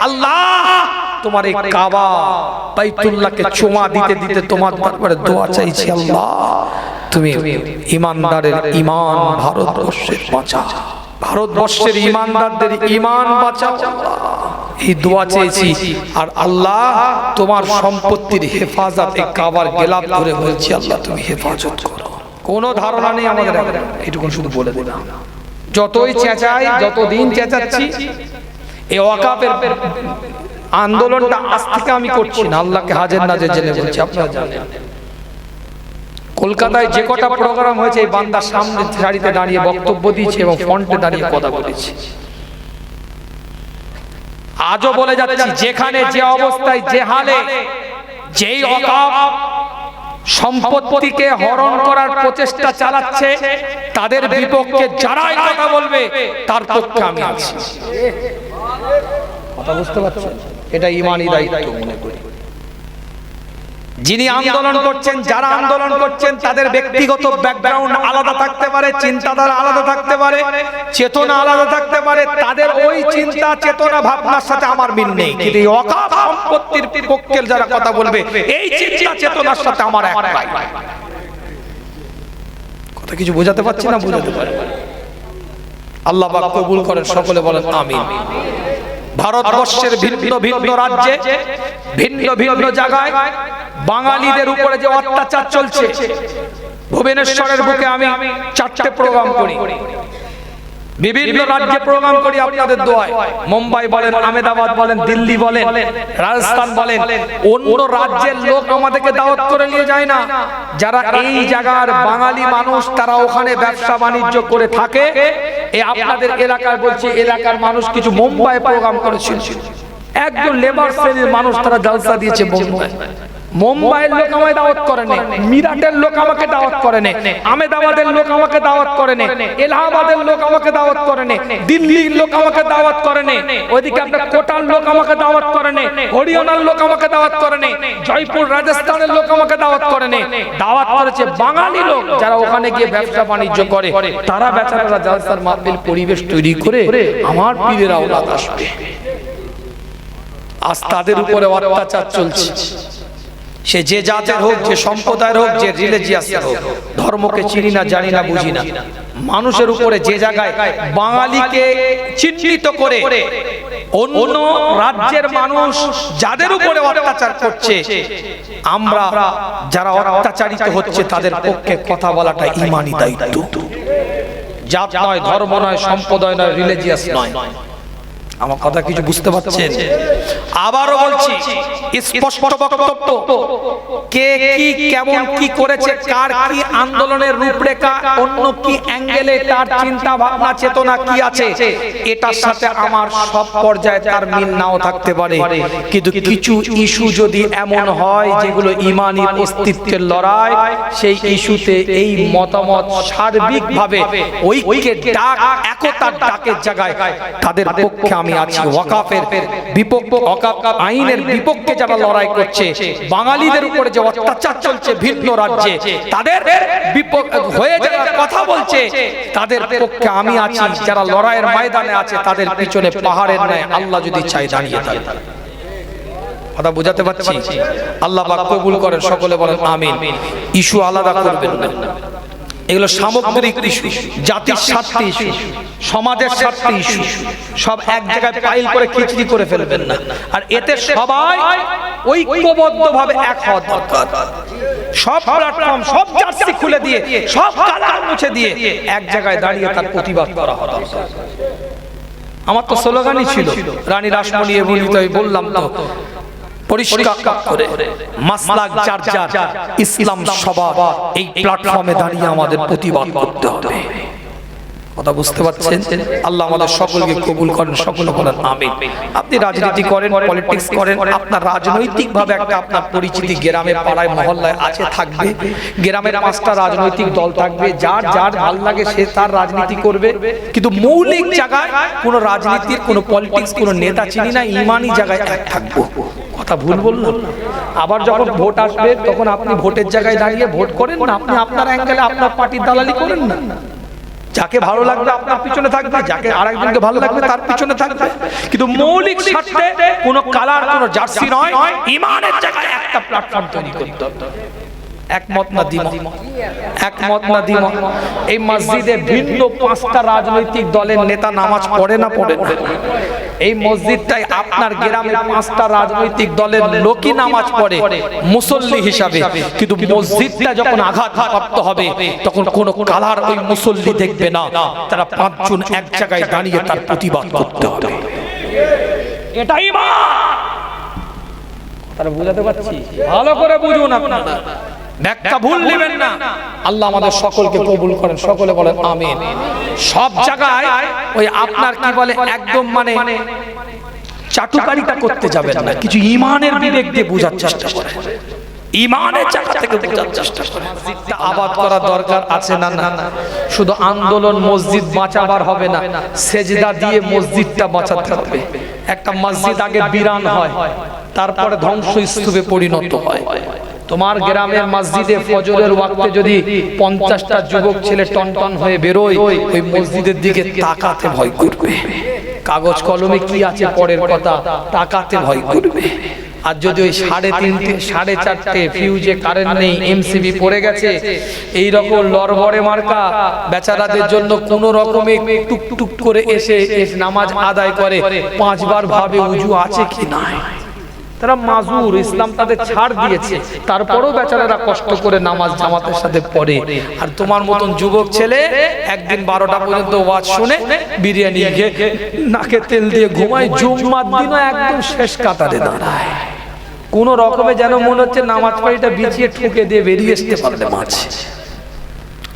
আল্লাহে, তোমার এই কাবা দিতে দিতে তোমার দোয়া চাইছি, আল্লাহ। তুমি ইমানদারের ইমান ভারতবর্ষের বাঁচাও ভারতবর্ষের ইমানদারদের ইমান বাঁচাও। এই দোয়া চেয়েছি। আর আল্লাহ তোমার সম্পত্তির হেফাজতে কাবার গেলাপ ধরে বলছি, আল্লাহ তুমি হেফাজত করো। কোনো ধারণা নেই আমাদের এটুকুন শুধু বলে দিলাম। যতই চেঁচাই, যতদিন চেঁচাচ্ছি, এই ওয়াকাপের আন্দোলনটা আজ থেকে আমি করছি না। আল্লাহকে হাজের নাজের জেনে বলছি, আপনারা জানেন। কলকাতায় যে কটা প্রোগ্রাম হয়েছে, এই বান্দার সামনে সারিতে দাঁড়িয়ে বক্তব্য দিয়েছে এবং ফ্রন্টে দাঁড়িয়ে কথা বলেছে। আজও বলে যাচ্ছি, যেখানে যে অবস্থায়, যে হালে, যেই অকাপ সম্পত্তিকে হরণ করার প্রচেষ্টা চালাচ্ছে, তাদের বিপক্ষে যারাই কথা বলবে, তার পক্ষে আমি আছি। কথা বুঝতে পারছেন? এটা ইমানি দায়িত্ব মনে যিনি আন্দোলন করছেন যারা আন্দোলন করছেন তাদের ব্যক্তিগত ব্যাকগ্রাউন্ড আলাদা থাকতে পারে চিন্তাধারা আলাদা থাকতে পারে চেতনা আলাদা থাকতে পারে তাদের ওই চিন্তা চেতনা ভাবনার সাথে আমার মিল নেই। কিন্তু অকাপ সম্পত্তির পক্ষের যারা কথা বলবে এই চিন্তা চেতনার সাথে আমার একটাই কথা কিছু বোঝাতে পারছি না বোঝাতে পারে আল্লাহ পাক কবুল করেন সকলে বলেন আমিন। ভারতবর্ষের ভিন্ন ভিন্ন রাজ্যে ভিন্ন ভিন্ন জায়গায় বাঙালিদের উপরে যে অত্যাচার চলছে, ভুবনেশ্বরের বুকে আমি চারটে প্রোগ্রাম করি। বিভিন্ন রাজ্যে প্রোগ্রাম করি আপনাদের দোয়ায়। মুম্বাই বলেন, আহমেদাবাদ বলেন, দিল্লি বলেন, রাজস্থান বলেন, অন্য রাজ্যের লোক আমাদেরকে দাওয়াত করে নিয়ে যায় না। যারা এই জায়গার বাঙালি মানুষ, তারা ওখানে ব্যবসা বাণিজ্য করে থাকে। এই আপনাদের এলাকায় বলছি, এলাকার মানুষ কিছু মুম্বাই প্রোগ্রাম করেছিল। একজন লেবার শ্রেণির মানুষ তারা জলসা দিয়েছে মুম্বাই। মুম্বাইয়ের লোক আমায় দাওয়াত করে নে মিরাটের লোক আমাকে দাওয়াত করে নে আমেদাবাদের লোক আমাকে দাওয়াত করে নে এলাহাবাদের লোক আমাকে দাওয়াত করে নে দিল্লির লোক আমাকে দাওয়াত করে নে ওইদিকে আপনার কোটার লোক আমাকে দাওয়াত করে নে হরিয়ানার লোক আমাকে দাওয়াত করে নে জয়পুর রাজস্থানের লোক আমাকে দাওয়াত করে নে দাওয়াত করেছে বাঙালি লোক যারা ওখানে গিয়ে ব্যবসা বাণিজ্য করে তারা বেচারারা জলসার মাহফিল পরিবেশ তৈরি করে আমার পীরের আওলাদ আসবে। আজ তাদের উপরে অত্যাচার চলছে সে যে জাতের হোক, যে সম্প্রদায়ের হোক, যে রিলিজিয়াস হোক, ধর্মকে চিনি না, জানি না, বুঝি না। মানুষের উপরে যে জায়গায় বাঙালিকে চিহ্নিত করে অন্য রাজ্যের মানুষ যাদের উপরে অত্যাচার করছে, আমরা যারা অত্যাচারিত হচ্ছে, তাদের পক্ষে কথা বলাটা ইমানি দায়িত্ব। জাত নয়, ধর্ম নয়, সম্প্রদায় নয় রিলিজিয়াস নয়। আমার কথা কিছু বুঝতে পারছেন? আবারও বলছি, স্পষ্ট বক্তব্য। কে কি, কেমন কি করেছে, কার কি আন্দোলনের রূপরেখা, অন্য কি অ্যাঙ্গেলে তার চিন্তা ভাবনা চেতনা কি আছে, এটার সাথে আমার সব পর্যায়ে তার মিল নাও থাকতে পারে। কিন্তু কিছু ইস্যু যদি এমন হয়, যেগুলো ইমানি অস্তিত্বের লড়াই, সেই ইস্যুতে এই মতামত সার্বিকভাবে ঐক্যের ডাক একতার ডাকের জায়গায় তাদের পক্ষে আমি আছি ওয়াকাফের বিপক্ষে ওয়াকাফ আইনের বিপক্ষে যারা লড়াই করছে বাঙালিদের উপরে যে অত্যাচার চলছে ভিন্ন রাজ্যে তাদের হয়ে যারা কথা বলছে তাদের পক্ষে আমি আছি। যারা লড়াইয়ের ময়দানে আছে তাদের পিছনে পাহাড়ের ন্যায় আল্লাহ যদি চাই দাঁড়িয়ে থাকে। কথা বোঝাতে পারছি? আল্লাহ কবুল করেন সকলে বলেন আমিন। ইস্যু আলাদা করবেন না। এগুলো সামগ্রিক ইস্যু জাতির স্বার্থে ইস্যু সমাজের স্বার্থে ইস্যু সব এক জায়গায় পাইল করে খিচড়ি করে ফেলবেন না। আর এতে সবাই ঐক্যবদ্ধ ভাবে এক হওয়া দরকার সব প্ল্যাটফর্ম সব জার্সি খুলে দিয়ে সব কালার মুছে দিয়ে এক জায়গায় দাঁড়িয়ে তার প্রতিবাদ করা হতো আমার তো স্লোগানই ছিল রানী রাসমণি এবং বললাম তো। ইসলাম সভা এই প্ল্যাটফর্মে দাঁড়িয়ে আমাদের প্রতিবাদ করতে হবে। কথা বুঝতে পারছেন? আল্লাহ আমাদের সকলকে কবুল করেন, সকলে বলেন আমিন। আপনি রাজনীতি করেন পলিটিক্স করেন, আপনার রাজনৈতিক ভাবে একটা আপনার পরিচিতি গ্রামে, পাড়ায়, মহল্লায় আছে, থাকবে। গ্রামের পাঁচটা রাজনৈতিক দল থাকবে, যার যার ভালো লাগে সে তার রাজনীতি করবে। কিন্তু মৌলিক জায়গায় কোনো রাজনীতির, কোনো পলিটিক্স কোনো নেতা চিনি না, ইমানি জায়গায় এক থাকব। কথা ভুল বললাম? আবার যখন ভোট আসবে, তখন আপনি ভোটের জায়গায় দাঁড়িয়ে ভোট করেন না, আপনি আপনার অ্যাঙ্গেলে আপনার পার্টির দালালি করেন না। যাকে ভালো লাগবে আপনার পিছনে থাকবে, যাকে আরেকজনকে ভালো লাগবে তার পিছনে থাকবে। কিন্তু মৌলিক স্বার্থে কোনো কালার কোনো জার্সি নয়, ইমানের জায়গায় একটা প্ল্যাটফর্ম তৈরি করতে হবে। একমত না দ্বিমত। একমত না দ্বিমত। এই মসজিদে ভিন্ন পাঁচটা রাজনৈতিক দলের নেতা নামাজ পড়ে না পড়ে? এই মসজিদটাই আপনার গ্রামে পাঁচটা রাজনৈতিক দলের লোকই নামাজ পড়ে, মুসল্লি হিসাবে। কিন্তু মসজিদটা যখন আঘাত প্রাপ্ত হবে, তখন কোন কালার ওই মুসল্লি দেখবে না। তারা পাঁচজন এক জায়গায় দাঁড়িয়ে তার প্রতিবাদ করতে হবে। এটাই তারা বুঝাতে পারছি? ভালো করে বুঝুন আপনারা। ব্যাখ্যা ভুল নেবেন না। আল্লাহ আমাদের সকলকে কবুল করেন সকলে বলেন আমিন। সব জায়গায় ওই আপনার কি বলে একদম মানে চাটুকারিতা করতে যাবেন না। কিছু ইমানের বিবেক দিয়ে বোঝার চেষ্টা করেন ইমানের জায়গা থেকে বোঝার চেষ্টা করেন মসজিদটা আবাদ দরকার আছে না না না শুধু আন্দোলন মসজিদ বাঁচাবার হবে না সেজদা দিয়ে মসজিদটা বাঁচাতে হবে। একটা মসজিদ আগে বিরান হয় তারপরে ধ্বংসস্তূপে পরিণত হয়। তোমার গ্রামের মসজিদে ফজরের ওয়াক্তে যদি পঞ্চাশটা যুবক ছেলে টনটন হয়ে বেরোয় ওই মসজিদের দিকে তাকাতে ভয় করবে। কাগজ কলমে কি আছে পরের কথা? তাকাতে ভয় করবে। আর যদি ওই সাড়ে তিনটে সাড়ে চারটে ফিউজে কারেন্ট নেই এমসিবি পড়ে গেছে এই রকম লড়বড়ে মার্কা বেচারাদের জন্য কোন রকমে টুক টুক করে এসে এসে নামাজ আদায় করে পাঁচবার ভাবে উজু আছে কি নাই? তারা মাজুর, ইসলাম তাদের ছাড় দিয়েছে। তারপরেও বেচারারা কষ্ট করে নামাজ জামাতের সাথে পড়ে। আর তোমার মতন যুবক ছেলে একদিন বারোটা পর্যন্ত ওয়াজ শুনে বিরিয়ানি নাকে তেল দিয়ে ঘুমায়। জুম্মার দিনও একদম শেষ কাতারে দাঁড়ায়। কোন রকমে যেন মনে হচ্ছে নামাজ পাড়িটা বিছিয়ে ঠুকে দিয়ে বেরিয়ে আসতে পারলে মাছ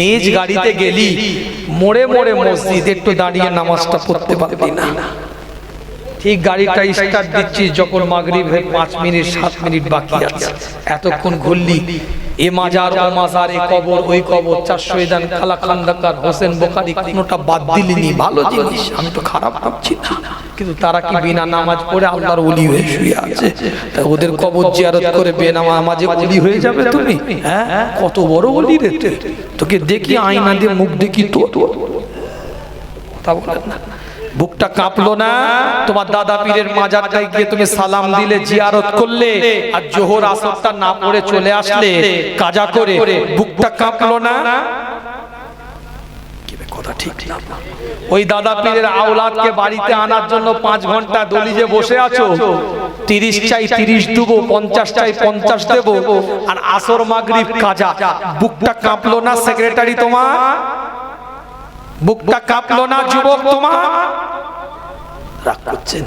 নিজ গাড়িতে গেলি মোড়ে মোড়ে মসজিদ একটু দাঁড়িয়ে নামাজটা পড়তে পারবি না। ঠিক গাড়িটা স্টার্ট দিচ্ছিস যখন মাগরিব হয়ে পাঁচ মিনিট, সাত মিনিট বাকি আছে। এতক্ষণ ঘুরলি। এ মাজার, ও মাজার, এ কবর, ওই কবর, চারশো দান খালা খান্দাকার, হোসেন বোখারি কোনোটা বাদ দিলিনি ভালো জিনিস, আমি তো খারাপ ভাবছি না। কিন্তু তারা কি বিনা নামাজ পড়ে আল্লাহর ওলি হয়ে শুয়ে আছে? তা ওদের কবর জিয়ারত করে বেনামাজে ওলি হয়ে যাবে তুমি? হ্যাঁ? কত বড় ওলি রে তোকে দেখি আয়না দিয়ে মুখ দেখি তো কথা বলেন না। বুকটা কাঁপলো না? তোমার দাদা পীরের মাজারটায় গিয়ে তুমি সালাম দিলে, জিয়ারত করলে, আর জোহর আসরটা না পড়ে চলে আসলে, কাজা করে বুকটা কাঁপলো না? ওই দাদা পীরের আওলাদকে বাড়িতে আনার জন্য পাঁচ ঘণ্টা দলিজে বসে আছো? তিরিশ চাই তিরিশ দেবো, পঞ্চাশ চাই পঞ্চাশ দেবো, আর আসর মাগরিব কাজা। বুকটা কাঁপলো না সেক্রেটারি তোমার? বুকটা কাঁপলো না যুবক তোমার? রাগ করছেন?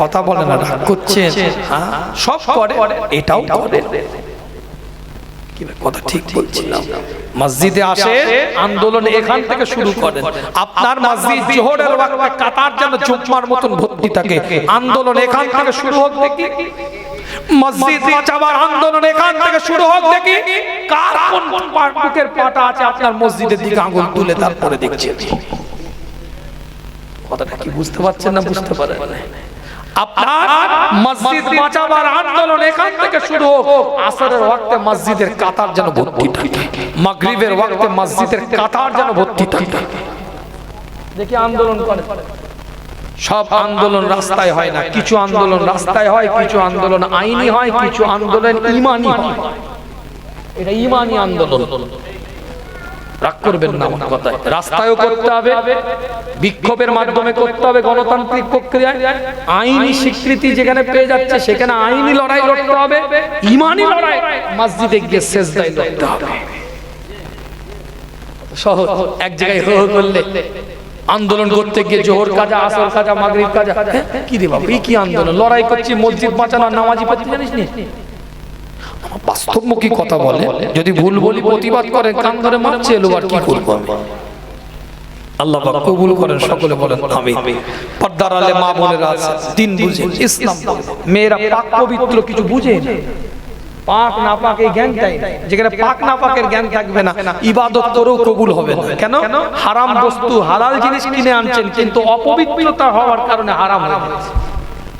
কথা বলে না রাগ করছেন? হ্যাঁ? সব করে? এটাও করে? কথা ঠিক বলছিলাম। মসজিদে আসে আন্দোলন এখান থেকে শুরু করেন। আপনার মসজিদ জোহরের ওয়াক্তে কাতার যেন জুম্মার মতন ভর্তি থাকে। আন্দোলন এখান থেকে শুরু হোক দেখি। মসজিদ থেকে শুরু কার কোন মসজিদের বুঝতে পারছেন শুরু হোক। আসরের মসজিদের কাতার যেন ভর্তি থাকে। মাগরিবের ওয়াক্তে মসজিদের কাতার যেন ভর্তি থাকে। দেখি আন্দোলন করে। সব আন্দোলন রাস্তায় হয় না। কিছু আন্দোলন রাস্তায় হয় কিছু আন্দোলন আইনি হয় কিছু আন্দোলন ইমানি হয়। এটা ইমানি আন্দোলন। রাগ করবেন না আমার কথায়। রাস্তায়ও করতে হবে বিক্ষোভের মাধ্যমে করতে হবে গণতান্ত্রিক প্রক্রিয়ায়। আইনি স্বীকৃতি যেখানে পেয়ে যাচ্ছে সেখানে আইনি লড়াই লড়তে হবে ইমানি লড়াই মসজিদে গিয়ে শেষ দায় লড়তে হবে। সহজ। এক জায়গায় হো করলে আন্দোলন করতে গিয়ে জোহর কাজা আসর কাজা মাগরিব কাজা হ্যাঁ, কি রে বাবা এই কি আন্দোলন? লড়াই করছি মসজিদ বাঁচানো নামাজি পড়তে জানিস নি? বাস্তবমুখী কথা বলে যদি ভুল বলি প্রতিবাদ করেন কান ধরে মারছে এলো আর কি করব? আল্লাহ পাক কবুল করেন সকলে বলেন আমি পর্দার আলে মা বোনেরা দিন বুঝে ইসলাম মেয়েরা পাক পবিত্র কিছু বুঝে না। পাক না পাক এই জ্ঞানটাই। যেখানে পাক না পাকের জ্ঞান থাকবে না ইবাদত করেও কবুল হবে না। কেন? হারাম বস্তু হালাল জিনিস কিনে আনছেন কিন্তু অপবিত্রতা হওয়ার কারণে হারাম হয়ে যাচ্ছে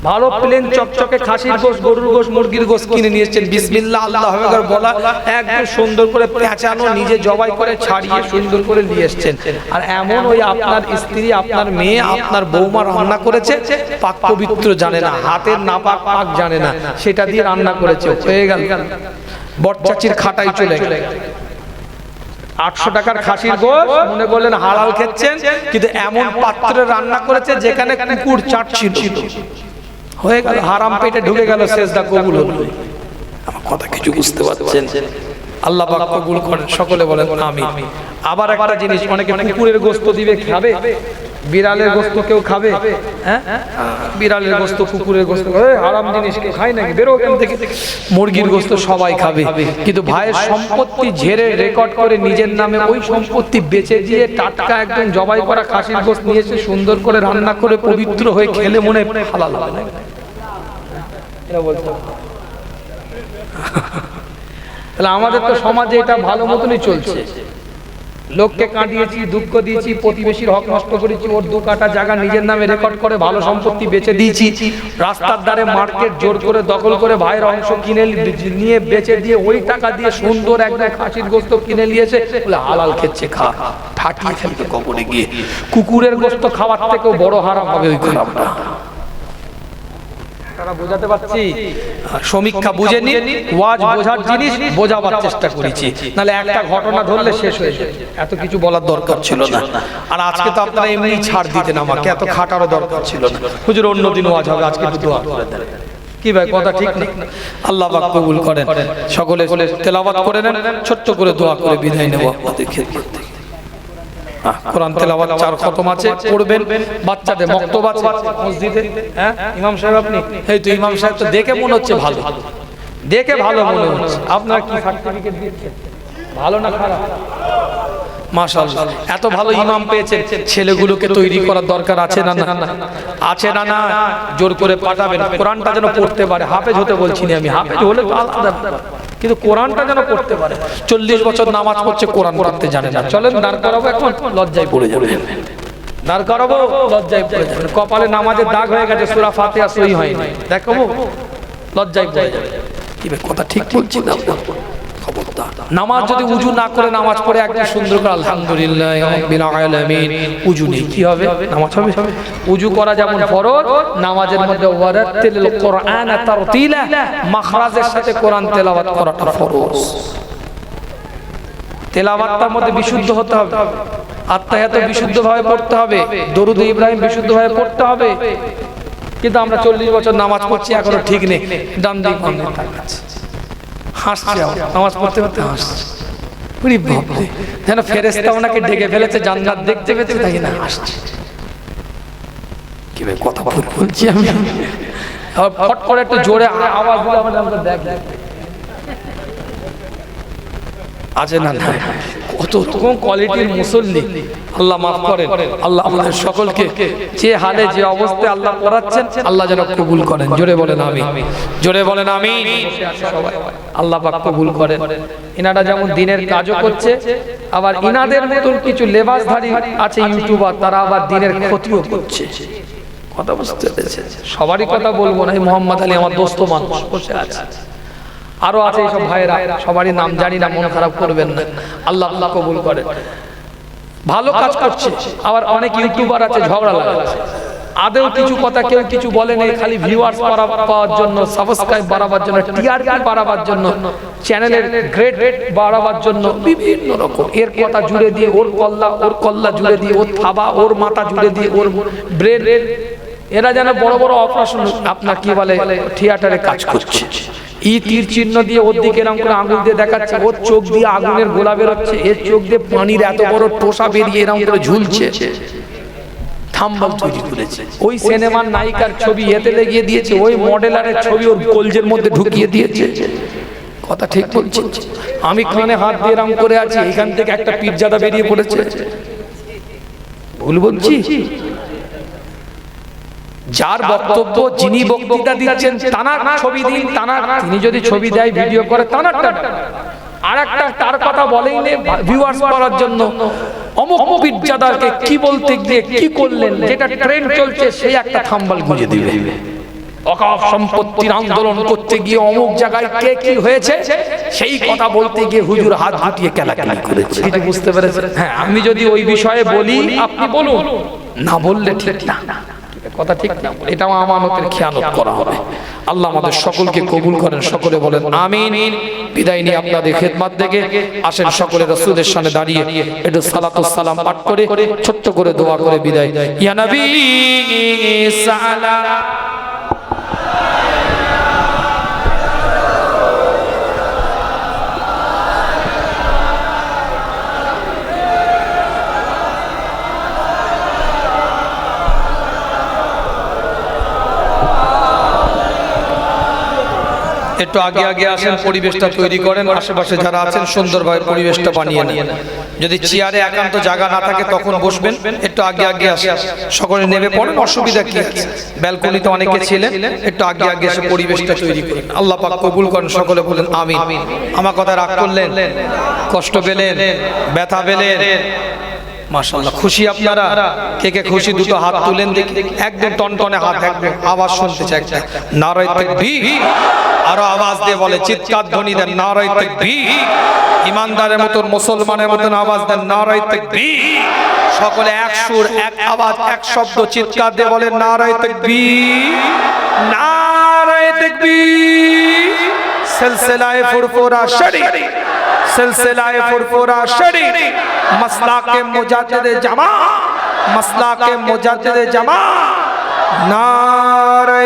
ভালো প্লেন চকচকে খাসির গোশ, গরুর গোশ, মুরগির গোশ কিনে নিয়ে এসেছেন। বিসমিল্লাহ, আল্লাহ আকবার বলা, একদম সুন্দর করে পেঁচানো, নিজে জবাই করে ছাড়িয়ে সুন্দর করে নিয়ে এসেছেন। আর এমন ওই আপনার স্ত্রী, আপনার মেয়ে, আপনার বৌমা রান্না করেছে, পাক পবিত্র জানে না, হাতের নাপাক পাক জানে না, সেটা দিয়ে রান্না করেছে, হয়ে গেল। বটচাচির খাটাই চলে গেল। আটশো টাকার খাসির গোশ, মনে করলেন হালাল খেচ্ছেন, কিন্তু এমন পাত্রে রান্না করেছে যেখানে কুকুর চাটছিল হয়ে গেল, হারাম পেটে ঢুকে গেল শেষদা কবুল হলো। আমার কথা কিছু বুঝতে পারছেন? আল্লাহ পাক কবুল করেন, সকলে বলেন আমি আবার একটা জিনিস, অনেকে কুকুরের গোস্ত দিবে, খাবে। বিড়ালের গোস্ত কেউ খাবে? হ্যাঁ? বিড়ালের গোস্ত কুকুরের গোস্ত আরাম জিনিস কেউ খায় নাকি বেরো এখান থেকে। মুরগির গোস্ত সবাই খাবে। কিন্তু ভাইয়ের সম্পত্তি ঝেড়ে রেকর্ড করে নিজের নামে ওই সম্পত্তি বেচে দিয়ে টাটকা একদম জবাই করা খাসির গোস্ত নিয়ে এসে সুন্দর করে রান্না করে পবিত্র হয়ে খেলে মনে হালাল হবে না? এটা বলতে তাহলে আমাদের তো সমাজে এটা ভালো মতনই চলছে। লোককে কাঁদিয়েছি, দুঃখ দিয়েছি, প্রতিবেশীর হক নষ্ট করেছি, ওর দু কাটা জায়গা নিজের নামে রেকর্ড করে ভালো সম্পত্তি বেচে দিয়েছি। রাস্তার ধারে মার্কেট জোর করে দখল করে ভাইয়ের অংশ কিনে নিয়ে বেচে দিয়ে ওই টাকা দিয়ে সুন্দর একদম খাসির গোস্ত কিনে নিয়েছে। হালাল খেচ্ছে খা ঠাটিয়ে ফেলবে কবরে গিয়ে। কুকুরের গোস্ত খাওয়ার থেকেও বড় হারাম হবে ওই খারাপটা। বোঝাতে পারছি। সমীক্ষা বুঝে ওয়াজ বোঝার জিনিস বোঝাবার চেষ্টা করেছি। নাহলে একটা ঘটনা ধরলে শেষ হয়ে যায়। এত কিছু বলার দরকার ছিল না। আর আজকে তো আপনারা এমনি ছাড় দিতেন আমাকে এত খাটারও দরকার ছিল না। হুজুর অন্য দিন ওয়াজ হবে আজকে দেন কি ভাই কথা ঠিক না? আল্লাহ পাক কবুল করেন। সকলে তেলাওয়াত করে নেন ছোট্ট করে দোয়া করে বিদায় নেব কোরআন তেলাওয়াত চার খতম আছে পড়বেন বাচ্চাদের মক্তব আছে। মসজিদে হ্যাঁ? ইমাম সাহেব আপনি? এই তো ইমাম সাহেব তো দেখে মনে হচ্ছে ভালো। দেখে ভালো মনে হচ্ছে। আপনার কি সার্টিফিকেট দিচ্ছেন ভালো না খারাপ? এত ভালো ইমাম পেয়েছে ছেলেগুলোকে তৈরি করার দরকার আছে না না? আছে না না জোর করে পাঠাবেন। কোরআনটা যেন পড়তে পারে। হাফেজ হতে বলছি না আমি। হাফেজ হলে আলাদা। কিন্তু কোরআনটা যেন পড়তে পারে। চল্লিশ বছর নামাজ পড়ছে, কোরআন পড়তে জানে না। চলেন দাঁড় করাবো এখন, লজ্জায় পড়ে যাবে দাঁড় করাবো, লজ্জায় পড়ে যাবে কপালে নামাজের দাগ হয়ে গেছে, সুরা ফাতে সই হয়নি। দেখাবো লজ্জায় পড়ে যাবে কথা ঠিক বলছি না। নামাজ যদি উজু না করে নামাজ পড়ে একদম সুন্দর করে আলহামদুলিল্লাহ আলামিন। উজু নেই কি হবে? নামাজ হবে? উজু করা যেমন ফরজ নামাজের মধ্যে ওয়ারাতিল কোরআন তারতিলা মাখরাজের সাথে কোরআন তেলাওয়াত করাটা ফরজ। তেলাওয়াতটার মধ্যে বিশুদ্ধ হতে হবে। আত্মায়াত বিশুদ্ধভাবে পড়তে হবে। দরুদ ইব্রাহিম বিশুদ্ধভাবে পড়তে হবে। কিন্তু আমরা চল্লিশ বছর নামাজ পড়ছি এখনও ঠিক নেই। ডান দিক বাম দিক। হাসছে আমার, নামাজ পড়তে পড়তে হাসছে। ওরে ভাবলে যেন ফেরেস্তা ওনাকে ডেকে ফেলেছে জান্নাত দেখতে পেতে তাই না? হাসছে। কি ভাই কথা ভুল বলছি আমি? আবার ফট করে একটু জোরে আওয়াজ দিলে আমাদের দেখ দেখ। আছে না না? কত কোয়ালিটির মুসল্লি, আল্লাহ মাফ করেন। আল্লাহ আমাদের সকলকে যে হালে, যে অবস্থায় আল্লাহ পড়াচ্ছেন, আল্লাহ যেন কবুল করেন। জোরে বলেন আমি জোরে বলেন আমি আল্লাহ পাক কবুল করেন। ইনারা যেমন দিনের কাজও করছে, আবার ইনাদের মতন কিছু লেবাসধারী আছে ইউটিউবার, তারা আবার দিনের ক্ষতিও করছে। কথা বুঝতে পেরেছে সবারই কথা বলব না মোহাম্মদ আলী আমার দোস্ত মানুষ, বসে আছে। আরও আছে এইসব ভাইয়েরা সবারই নাম জানি না মন খারাপ করবেন না। আল্লাহ আল্লাহ কবুল করে। ভালো কাজ করছে। আবার অনেক ইউটিউবার আছে ঝগড়া লাগাচ্ছে। আদেও কিছু কথা কেউ কিছু বলে নেই খালি ভিউয়ার্স পাওয়ার জন্য সাবস্ক্রাইব বাড়াবার জন্য টিআরপি বাড়াবার জন্য চ্যানেলের গ্রেড রেট বাড়াবার জন্য বিভিন্ন রকম। এর কথা জুড়ে দিয়ে ওর কল্লা ওর কল্লা জুড়ে দিয়ে ওর থাবা ওর মাথা জুড়ে দিয়ে ওর ব্রেন এরা যেন বড় বড় অপারেশন আপনার কি বলে থিয়েটারে কাজ করছে ই তীর চিহ্ন দিয়ে ওর দিকে এরকম করে আঙুল দিয়ে দেখাচ্ছে। ওর চোখ দিয়ে আগুনের গোলা বেরোচ্ছে। এর চোখ দিয়ে পানির এত বড় টোসা বেরিয়ে এরকম করে ঝুলছে। থাম্বাল ওই সিনেমার নায়িকার ছবি এতে লেগিয়ে দিয়েছে। ওই মডেলারের ছবি ওর কলজের মধ্যে ঢুকিয়ে দিয়েছে। কথা ঠিক বলছি? আমি কানে হাত দিয়ে রাম করে আছি। এখান থেকে একটা পীরজাদা বেরিয়ে পড়েছে। ভুল বলছি? যার বক্তব্য যিনি বক্তৃতা দিচ্ছেন তানার ছবি দিন তানার তিনি যদি ছবি দেয় ভিডিও করে তানারটা আর একটা তার কথা বলেই নে ভিউয়ার্স করার জন্য অমুক কি বলতে গিয়ে কি করলেন যেটা ট্রেন্ড চলছে সেই একটা থাম্বাল গুঁজে দিবে। অকাপ সম্পত্তির আন্দোলন করতে গিয়ে অমুক জায়গায় কে কি হয়েছে সেই কথা বলতে গিয়ে হুজুর হাত হাতিয়ে কেলাকেলি করেছে। কিছু বুঝতে পেরেছেন হ্যাঁ আমি যদি ওই বিষয়ে বলি আপনি বলুন। না বললে ঠিক না কথা ঠিক না এটাও আমানতের খেয়ানত করা হবে। আল্লাহ আমাদের সকলকে কবুল করেন, সকলে বলেন আমিন। বিদায় নিয়ে আপনাদের খেদমাত থেকে আসেন সকলে রসুলের সামনে দাঁড়িয়ে। একটু সালাত সালাম পাঠ করে, ছোট্ট করে দোয়া করে বিদায়। ইয়া নবী, সালাম। একটু আগে আগে আসেন, পরিবেশটা তৈরি করেন, আশেপাশে যারা আছেন সুন্দরভাবে পরিবেশটা বানিয়ে নেন। যদি চেয়ারে একান্ত জায়গা না থাকে, তখন বসবেন, একটু আগে আগে আসে সকলে নেমে পড়েন, অসুবিধা কি আছে? ব্যালকনিতে অনেকে ছিলেন, একটু আগে আগে এসে পরিবেশটা তৈরি করেন। আল্লাহ পাক কবুল করেন, সকলে বলেন আমি আমার কথা রাগ করলেন, কষ্ট পেলেন, ব্যথা পেলেন মাশাআল্লাহ, খুশি আপনারা? কে কে খুশি? দুটো হাত তুলেন দেখি। একদম টনটনে হাত, একদম। আওয়াজ শুনতে চাই একটা নারায় তাকবীর। আরও আওয়াজ দিয়ে বলে, চিৎকার ধ্বনি দেন, নারায় তাকবীর। ইমানদারের মতন, মুসলমানের মতন আওয়াজ দেন, নারায় তাকবীর। সকলে এক সুর, এক আওয়াজ, এক শব্দ, চিৎকার দিয়ে বলেন নারায় তাকবীর। নারায় তাকবীর। সিলসিলায়ে ফুরফুরা শরীফ। सिलसिलाए फुरफुरा शरी मसला के मुजाद जमा मसला জামা। मुजाद जमा नारे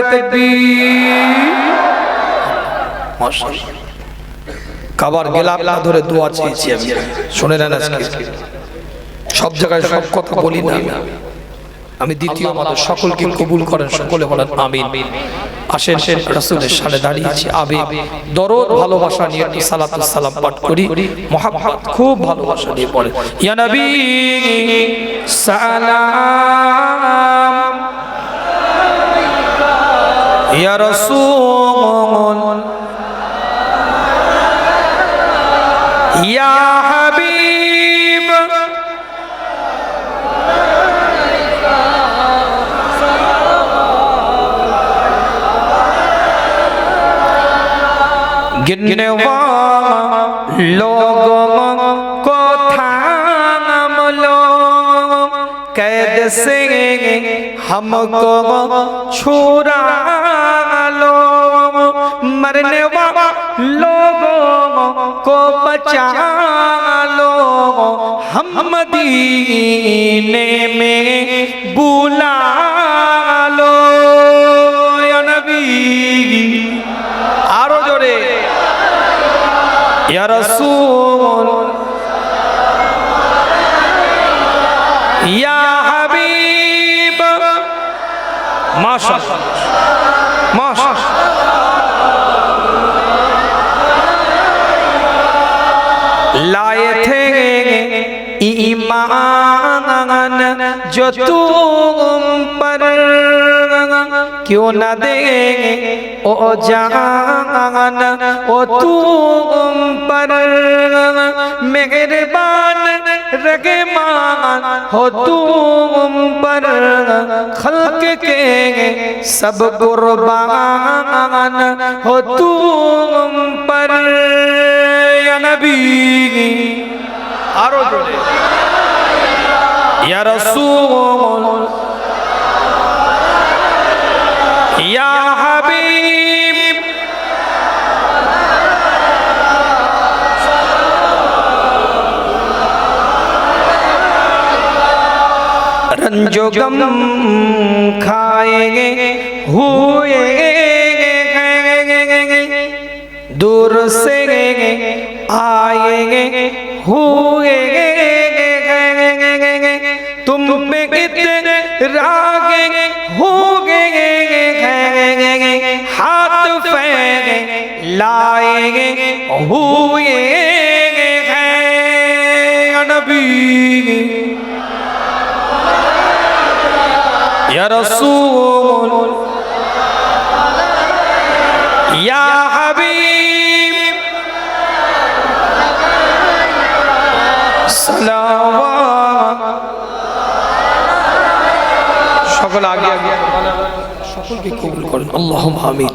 কাবার গেলাম না ধরে দোয়া চেয়েছি আমি। শুনে নেন আজকে। সব জায়গায় সব কথা বলি না আমি। দ্বিতীয় আমাদের সকলকে কবুল করেন সকলে বলেন আমিন। আসেন রাসূলের সামনে দাঁড়িয়েছি আবেগ দরদ ভালোবাসা নিয়ে সালাতুস সালাম পাঠ করি। মহাব্বত খুব ভালোবাসা দিয়ে পড়ে। ইয়া নবী সালাম। ইয়া রাসূল ইয়া হাবিব। गिनने लोगों को थाम लो कैद से हमको छुरा लो मरने लोगों को बचा लो हम मदीने में बुला ইয়া রাসূল ইয়া হাবিব মাশাআল্লাহ মাশাআল্লাহ लाए थे ईमान जो तुम पर क्यों न दे ओ जान ओ तुम पर मेहरबान रगमान हो तुम पर खल्क के सब कुर्बान हो तुम पर या नबी আরো জোরে ইয়া या हबीब। रंजो गम खाएँगे हुए दूर से आएँगे हुए फैलाए हुए हैं नबी या रसूल या हबीब সালাওয়াত সকল আগে আগে সকলকে কবুল করেন আল্লাহ আমিন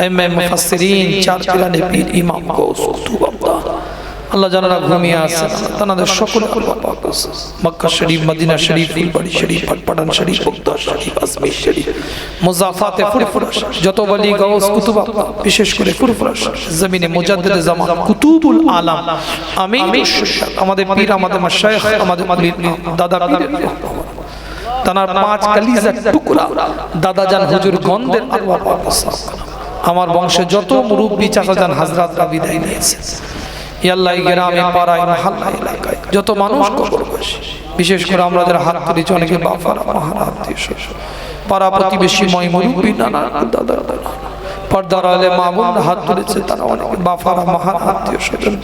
আইম্মা মুফাসসিরিন চার পিরানে পীর ইমাম গৌস কুতুব আব্বাহ আল্লাহ ঘুমিয়ে তাদের সকল। Mecca Sharif Medina Sharif Phulbari Sharif Sharif Bagda Sharif Ajmer Sharif. মুজাফাতে Furfura যত বলি গাউস কুতুব বিশেষ করে ফুরফুরা জমিনে মুজাদ্দিদ জামান কুতুবুল আলাম। আমি আমাদের পীর আমাদের মাশায়েখ আমাদের দাদা পীর। তানার পাঁচ কালিজার টুকরা। দাদাজান হুজুর গন্ধের আল্লাহ পাক। আমার বংশে যত মুরব্বী চাচাজান হাজরাতরা বিদায় নিয়েছে। গ্রামে, পাড়ায় মহল্লা এলাকায় যত মানুষ বিশেষ করে আমাদের হাত তুলেছি অনেকে মহারা আত্মীয় পাড়া প্রতিবেশী মুরব্বী, নানা দাদা দাদা হাত তারা আত্মীয় স্বজন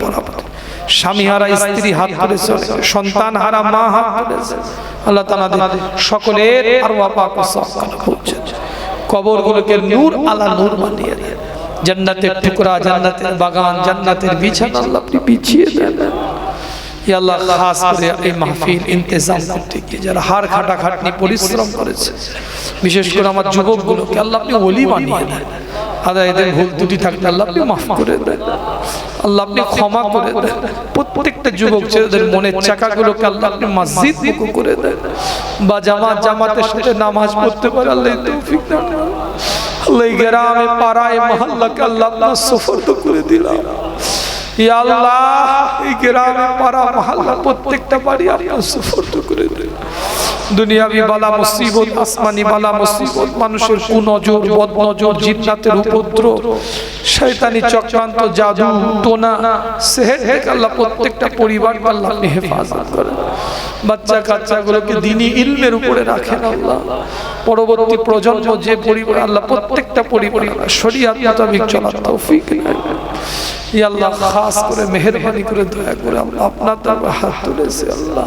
স্বামী হারা, স্ত্রী হাত সন্তান হারা, মা হাত আল্লাহ সকলের পাক সাকানা পৌঁছে কবরগুলোকে নূর আলা নূর বানিয়ে দেন। জান্নাতের টুকরা জান্নাতের বাগান জান্নাতের বিছানা আল্লাহ আপনি বিছিয়ে দেন। আল্লাহ খাস করে এই মাহফিল ইন্তেজাম করতে গিয়ে যারা হার খাটা খাটনি পরিশ্রম করেছে। বিশেষ করে আমার যুবকগুলোকে আল্লাহ আপনি ওলি বানিয়ে দেন। আদায় এদের ভুল ত্রুটি থাকলে আল্লাহ আপনি মাফ করে দেন। আল্লাহ আপনি ক্ষমা করে দেন। প্রত্যেকটা যুবক ছেলেদের মনের চাকাগুলোকে আল্লাহ আপনি মসজিদ মুখো করে দেন। বা জামাত জামাতের সাথে নামাজ পড়তে পারে আল্লাহ তৌফিক দান। আল্লাহ গ্রামে পাড়ায় মহল্লাকে আল্লাহ আপনার সফর্দ করে দিলাম। ইয়া আল্লাহ এই গ্রামে পাড়া মহল্লা প্রত্যেকটা বাড়ি আপনার সফর্দ করে দিন দুনিয়াবি বালা মুসিবত, আসমানি বালা মুসিবত, মানুষের কুনজর, বদনজর, জিন্নাতের উপদ্রব, শয়তানি চক্রান্ত, জাদু, টোনা, সেহের থেকে আল্লাহ প্রত্যেকটা পরিবার আল্লাহ আপনি হেফাজত করেন। বাচ্চা কাচ্চাগুলোকে দিনী ইলমের উপরে রাখেন আল্লাহ। পরবর্তী প্রজন্ম যে পরিবার, আল্লাহ প্রত্যেকটা পরিবার শরীয়ত মোতাবেক চলার তৌফিক দেন ইয়া আল্লাহ খাস করে, মেহেরবানি করে, দয়া করে আমরা আপনার দরবারে হাত তুলেছি আল্লাহ।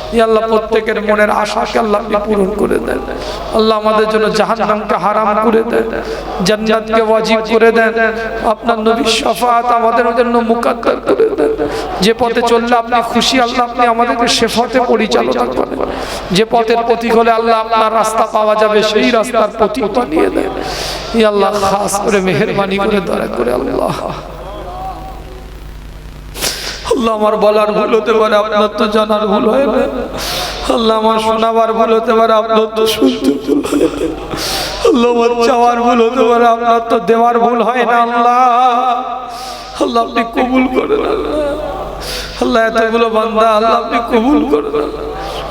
আল্লাহ প্রত্যেকের মনের আশাকে আল্লাহ আপনি পূরণ করে দেন। আল্লাহ আমাদের জন্য জাহান্নামকে হারাম করে দেন, জান্নাতকে ওয়াজিব করে দেন, আপনার নবীর শাফাত আমাদের জন্য মুকাদ্দার করে দেন। যে পথে চললে আপনি খুশি, আল্লাহ আপনি আমাদেরকে সে পথে পরিচালনা করেন। যে পথের প্রতীক হলে আল্লাহ আপনার রাস্তা পাওয়া যাবে, সেই রাস্তার প্রতীক বানিয়ে দেন আল্লাহ খাস করে মেহেরবানি করে দয়া করে আল্লাহ। আল্লাহ আমার বলার ভুল হতে পারে, আপনার তো জানার ভুল হয় আল্লাহ আমার শোনাবার ভুল হতে পারে, আপনার তো শুনতে আল্লাহ আমার চাওয়ার ভুল হতে পারে, আপনার তো দেওয়ার ভুল হয় না, আল্লাহ। আল্লাহ আপনি কবুল করেন, আল্লাহ। এতগুলো বান্দা আল্লাহ আপনি কবুল করেন,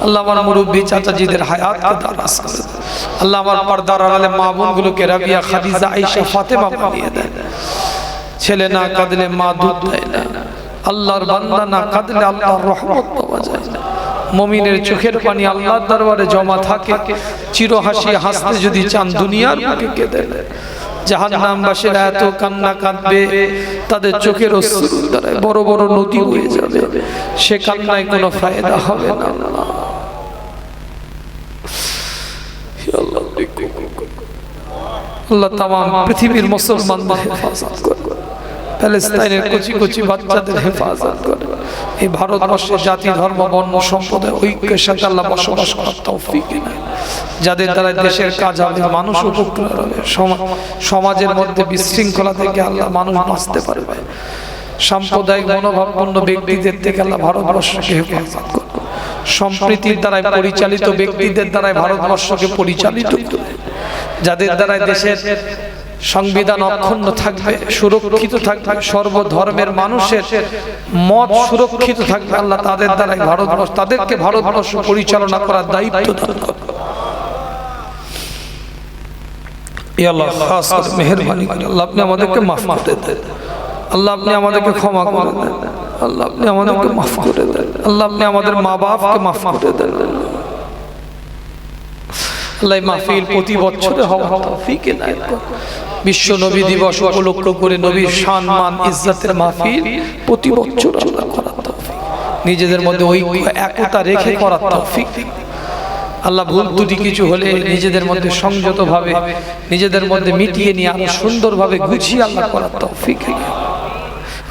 আল্লাহ। আমার মুরব্বী চাচাজিদের হায়াতকে দারাজ করে। আল্লাহ আমার পর্দার আড়ালে মা বোনগুলোকে রাবিয়া খাদিজা আয়েশা ফাতেমা বানিয়ে দেন। ছেলে না কাঁদলে মা দুধ দেয় না। আল্লাহর বান্দা না কাঁদলে আল্লাহর রহমত পাওয়া যায় না। মমিনের চোখের পানি আল্লাহর দরবারে জমা থাকে। চির হাসি হাসতে যদি চান দুনিয়ার বুকে কেঁদে জাহান্নামবাসীরা এত কান্না কাঁদবে, তাদের চোখের অশ্রুর দ্বারায় বড় বড় নদী হয়ে যাবে। সে কান্নায় কোনো ফায়দা হবে না আল্লাহ। তামাম পৃথিবীর মুসলমানদের হেফাজত প্যালেস্তাইনের কচি কচি বাচ্চাদের হেফাজত করে। এই ভারতবর্ষের জাতি ধর্ম বর্ণ সম্প্রদায় ঐক্যের সাথে আল্লাহ বসবাস করার তৌফিক যাদের দ্বারা দেশের কাজ হবে মানুষ উপকৃত হবে। সমাজের মধ্যে বিশৃঙ্খলা থেকে আল্লাহ মানুষ বাঁচতে পারবে। সাম্প্রদায়িক মনোভাবপূর্ণ ব্যক্তিদের থেকে আল্লাহ ভারতবর্ষকে হেফাজত করবে। সম্প্রীতির দ্বারাই পরিচালিত ব্যক্তিদের দ্বারাই ভারতবর্ষকে পরিচালিত যাদের দ্বারাই দেশের সংবিধান অক্ষুণ্ণ থাকবে, সুরক্ষিত থাকবে, সর্বধর্মের মানুষের মত সুরক্ষিত থাকবে। আল্লাহ তাদের দ্বারাই ভারতবর্ষ তাদেরকে ভারতবর্ষ পরিচালনা করার দায়িত্ব মেহেরবানি আমাদেরকে মাফ আল্লাহ আমাদেরকে ক্ষমা দেন। আল্লাহ মাফ আমাদের মা মাফ আল্লাহ প্রতি বছরে হওয়া তৌফিক। বিশ্ব নবী দিবস উপলক্ষ করে নবীর সম্মান ইজ্জতের মাহফিল প্রতি বছর আল্লাহ করার তৌফিক নিজেদের মধ্যে ঐক্য, একতা রেখে করার তৌফিক। আল্লাহ ভুল ত্রুটি কিছু হলে নিজেদের মধ্যে সংযতভাবে, নিজেদের মধ্যে মিটিয়ে নিয়ে আরও সুন্দরভাবে গুছিয়ে আল্লাহ করার তৌফিক।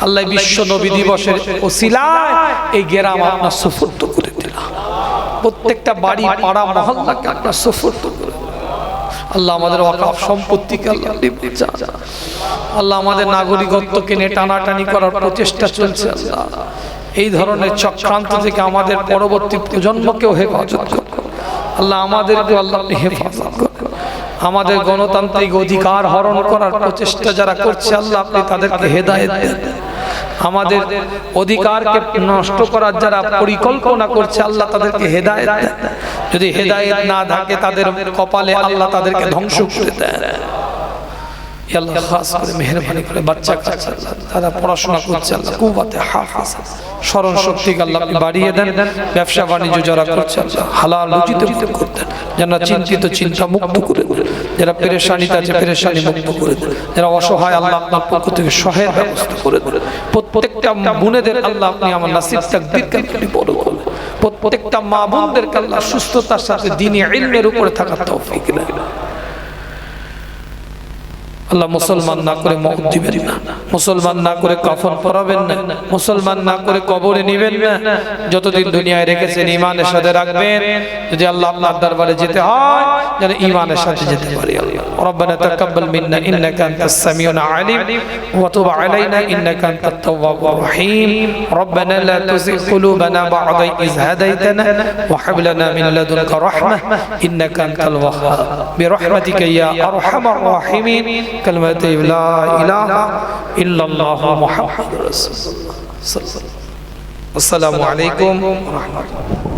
আল্লাহ বিশ্ব নবী দিবসের ওসিলায় এই গেরাম আপনার সুফর্দ করে দিলাম প্রত্যেকটা বাড়ি, পাড়া, মহল্লাকে আপনার সুফর্দ করে। আল্লাহ আমাদের অকাপ সম্পত্তিকে আল্লাহ আল্লাহ আমাদের নাগরিকত্বকে নিয়ে টানাটানি করার প্রচেষ্টা চলছে আল্লাহ। এই ধরনের চক্রান্ত থেকে আমাদের পরবর্তী প্রজন্মকেও হেফাজত আল্লাহ আমাদেরকে আল্লাহ হেফাজত আমাদের গণতান্ত্রিক অধিকার হরণ করার প্রচেষ্টা যারা করছে, আল্লাহ আপনি তাদেরকে হেদায়েত দেন। আমাদের অধিকারকে নষ্ট করার যারা পরিকল্পনা করছে আল্লাহ তাদেরকে হেদায়ত যদি হেদায়ত না থাকে তাদের কপালে আল্লাহ তাদেরকে ধ্বংস করে এ আল্লাহ খাস করে মেহরবানি প্রত্যেকটা মা বোনদেরকে সুস্থতার সাথে দিনে উপরে থাকার তৌফিক আল্লাহ মুসলমান না করে মত দিবেন না মুসলমান না করে কাফন পরাবেন না মুসলমান না করে কবরে নিবেন না যতদিন দুনিয়ায় রেখেছেন ইমানের সাথে রাখবেন যদি আল্লাহ আপনার দরবারে যেতে হয় যেন ইমানের সাথে যেতে পারি আল্লাহ ربنا تقبل منا انك انت السميع العليم وتب علينا انك انت التواب الرحيم ربنا لا تزغ قلوبنا بعد إذ هديتنا وهب لنا من لدنك رحمه انك انت الوهاب برحمتك يا ارحم الراحمين كلمة لا إله إلا الله محمد رسول الله. السلام علیکم ورحمۃ اللہ